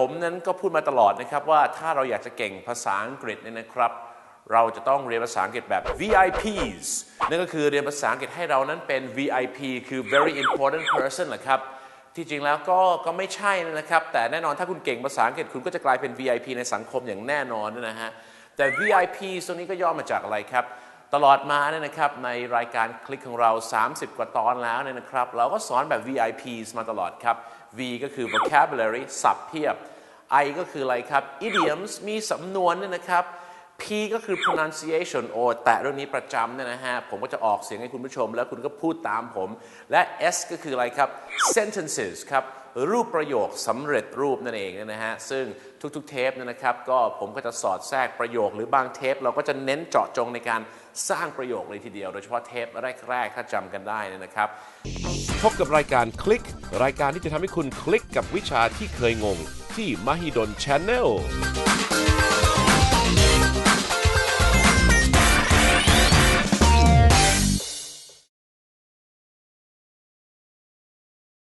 ผมนั้นก็พูดมาตลอดนะครับว่าถ้าเราอยากจะเก่งภาษาอังกฤษเนี่ยนะครับ เราจะต้องเรียนภาษาอังกฤษแบบ VIPs นั่นก็คือเรียนภาษาอังกฤษให้เรานั้นเป็น VIP คือ very important person แหละครับ ที่จริงแล้วก็ก็ไม่ใช่นะครับ แต่แน่นอนถ้าคุณเก่งภาษาอังกฤษคุณก็จะกลายเป็น VIP ในสังคมอย่างแน่นอนนะฮะแต่ VIP ตรงนี้ก็ย่อมาจากอะไรครับ ตลอดมาเนี่ยนะครับในรายการคลิกของเรา 30 กว่าตอนแล้วเนี่ยนะครับ เราก็สอนแบบ VIPs มาตลอดครับ V ก็คือ vocabulary ศัพท์เพียบ I ก็คืออะไรครับ idioms มีสำนวนเนี่ยนะครับ P ก็คือ pronunciation โอ้แต่เรื่องนี้ประจำเนี่ยนะฮะ ผมก็จะออกเสียงให้คุณผู้ชม แล้วคุณก็พูดตามผม และ S ก็คืออะไรครับ sentences ครับ รูปประโยคสำเร็จรูปนั่นเองนะฮะซึ่งทุกๆเทปนะครับก็ผมก็จะสอดแทรกประโยค หรือบางเทป เราก็จะเน้นเจาะจงในการสร้างประโยคเลยทีเดียว โดยเฉพาะเทปแรกๆถ้าจำกันได้นะครับพบกับรายการคลิก รายการที่จะทำให้คุณคลิกกับวิชาที่เคยงง ที่ Mahidol Channel